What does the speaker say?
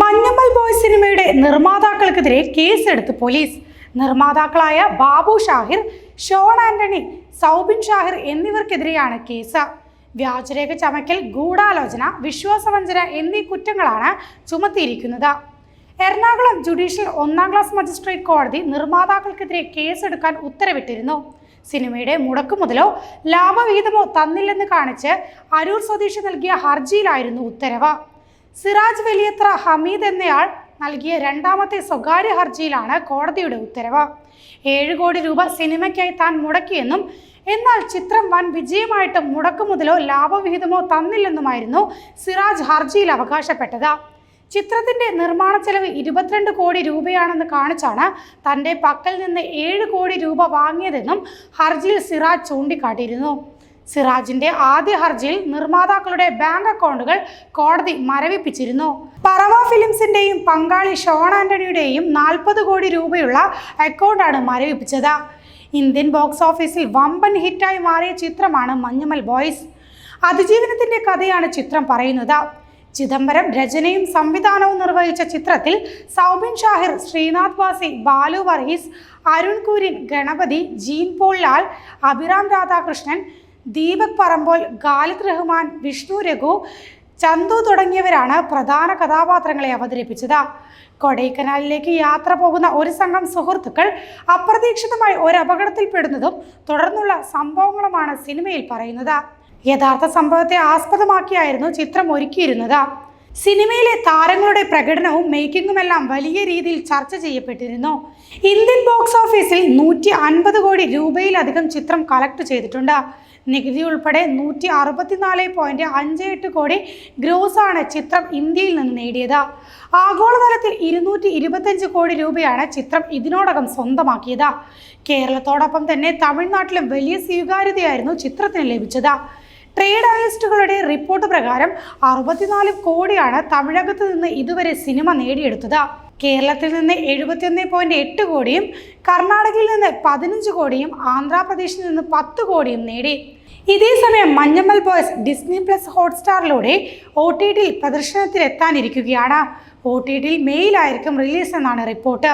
Manjummel boy സിനിമയുടെ നിർമ്മാതാക്കൾക്കെതിരെ കേസെടുത്ത് പോലീസ്. നിർമ്മാതാക്കളായ ബാബു ഷാഹിർ ഷോൺ ആന്റണി സൗബിൻ ഷാഹിർ എന്നിവർക്കെതിരെയാണ് കേസ്. വ്യാജരേഖ ചമയ്ക്കൽ ഗൂഢാലോചന വിശ്വാസവഞ്ചന എന്നീ കുറ്റങ്ങളാണ് ചുമത്തിയിരിക്കുന്നത്. എറണാകുളം ജുഡീഷ്യൽ ഒന്നാം ക്ലാസ് മജിസ്ട്രേറ്റ് കോടതി നിർമ്മാതാക്കൾക്കെതിരെ കേസെടുക്കാൻ ഉത്തരവിട്ടിരുന്നു. സിനിമയുടെ മുടക്കുമുതലോ ലാഭവിഹിതമോ തന്നില്ലെന്ന് കാണിച്ച് അരൂർ സ്വദേശി നൽകിയ ഹർജിയിലായിരുന്നു ഉത്തരവ്. സിറാജ് വലിയത്ര ഹമീദ് എന്നയാൾ നൽകിയ രണ്ടാമത്തെ സ്വകാര്യ ഹർജിയിലാണ് കോടതിയുടെ ഉത്തരവ്. ഏഴ് കോടി രൂപ സിനിമയ്ക്കായി താൻ മുടക്കിയെന്നും എന്നാൽ ചിത്രം വൻ വിജയമായിട്ടും മുടക്കുമുതലോ ലാഭവിഹിതമോ തന്നില്ലെന്നുമായിരുന്നു സിറാജ് ഹർജിയിൽ അവകാശപ്പെട്ടത്. ചിത്രത്തിന്റെ നിർമ്മാണ ചെലവ് ഇരുപത്തിരണ്ട് കോടി രൂപയാണെന്ന് കാണിച്ചാണ് തന്റെ പക്കൽ നിന്ന് ഏഴ് കോടി രൂപ വാങ്ങിയതെന്നും ഹർജിയിൽ സിറാജ് ചൂണ്ടിക്കാട്ടിയിരുന്നു. സിറാജിന്റെ ആദ്യ ഹർജിയിൽ നിർമ്മാതാക്കളുടെ ബാങ്ക് അക്കൗണ്ടുകൾ കോടതി മരവിപ്പിച്ചിരുന്നു. പറവ ഫിലിംസിന്റെയും പങ്കാളി ഷോൺ ആന്റണിയുടെയും നാൽപ്പത് കോടി രൂപയുള്ള അക്കൗണ്ടാണ് മരവിപ്പിച്ചത്. ഇന്ത്യൻ ബോക്സ് ഓഫീസിൽ വമ്പൻ ഹിറ്റായി മാറിയ ചിത്രമാണ് മഞ്ഞുമൽ ബോയ്സ്. അതിജീവനത്തിന്റെ കഥയാണ് ചിത്രം പറയുന്നത്. ചിദംബരം രചനയും സംവിധാനവും നിർവഹിച്ച ചിത്രത്തിൽ സൗബിൻ ഷാഹിർ ശ്രീനാഥ് വാസി ബാലു വർഗീസ് അരുൺ കുര്യൻ ഗണപതി ജീൻ പോൾ ലാൽ അഭിറാം രാധാകൃഷ്ണൻ ദീപക് പറമ്പോൾ ഖാലിദ് റഹ്മാൻ വിഷ്ണു രഘു ചന്തു തുടങ്ങിയവരാണ് പ്രധാന കഥാപാത്രങ്ങളെ അവതരിപ്പിച്ചത്. കൊടൈക്കനാലിലേക്ക് യാത്ര പോകുന്ന ഒരു സംഘം സുഹൃത്തുക്കൾ അപ്രതീക്ഷിതമായി ഒരു അപകടത്തിൽപ്പെടുന്നതും തുടർന്നുള്ള സംഭവങ്ങളുമാണ് സിനിമയിൽ പറയുന്നത്. യഥാർത്ഥ സംഭവത്തെ ആസ്പദമാക്കിയായിരുന്നു ചിത്രം ഒരുക്കിയിരുന്നത്. സിനിമയിലെ താരങ്ങളുടെ പ്രകടനവും മേക്കിങ്ങുമെല്ലാം വലിയ രീതിയിൽ ചർച്ച ചെയ്യപ്പെട്ടിരുന്നു. ഇന്ത്യൻ ബോക്സ് ഓഫീസിൽ നൂറ്റി അൻപത് കോടി രൂപയിലധികം ചിത്രം കളക്ട് ചെയ്തിട്ടുണ്ട്. നികുതി ഉൾപ്പെടെ നൂറ്റി അറുപത്തിനാല് പോയിന്റ് അഞ്ച് എട്ട് കോടി ഗ്രോസ് ആണ് ചിത്രം ഇന്ത്യയിൽ നിന്ന് നേടിയത്. ആഗോളതലത്തിൽ ഇരുന്നൂറ്റി ഇരുപത്തഞ്ച് കോടി രൂപയാണ് ചിത്രം ഇതിനോടകം സ്വന്തമാക്കിയത്. കേരളത്തോടൊപ്പം തന്നെ തമിഴ്നാട്ടിലും വലിയ സ്വീകാര്യതയായിരുന്നു ചിത്രത്തിന് ലഭിച്ചത്. ട്രേഡ് അനലിസ്റ്റുകളുടെ റിപ്പോർട്ട് പ്രകാരം അറുപത്തിനാല് കോടിയാണ് തമിഴകത്ത് നിന്ന് ഇതുവരെ സിനിമ നേടിയെടുത്തത്. കേരളത്തിൽ നിന്ന് എഴുപത്തിയൊന്ന് പോയിന്റ് എട്ട് കോടിയും കർണാടകയിൽ നിന്ന് പതിനഞ്ച് കോടിയും ആന്ധ്രാപ്രദേശിൽ നിന്ന് പത്ത് കോടിയും നേടി. ഇതേസമയം മഞ്ഞമ്മൽ ബോയ്സ് ഡിസ്നി പ്ലസ് ഹോട്ട്സ്റ്റാറിലൂടെ ഒ ടി ടിയിൽ പ്രദർശനത്തിലെത്താനിരിക്കുകയാണ്. ഒ ടി ടിയിൽ മെയിലായിരിക്കും റിലീസ് എന്നാണ് റിപ്പോർട്ട്.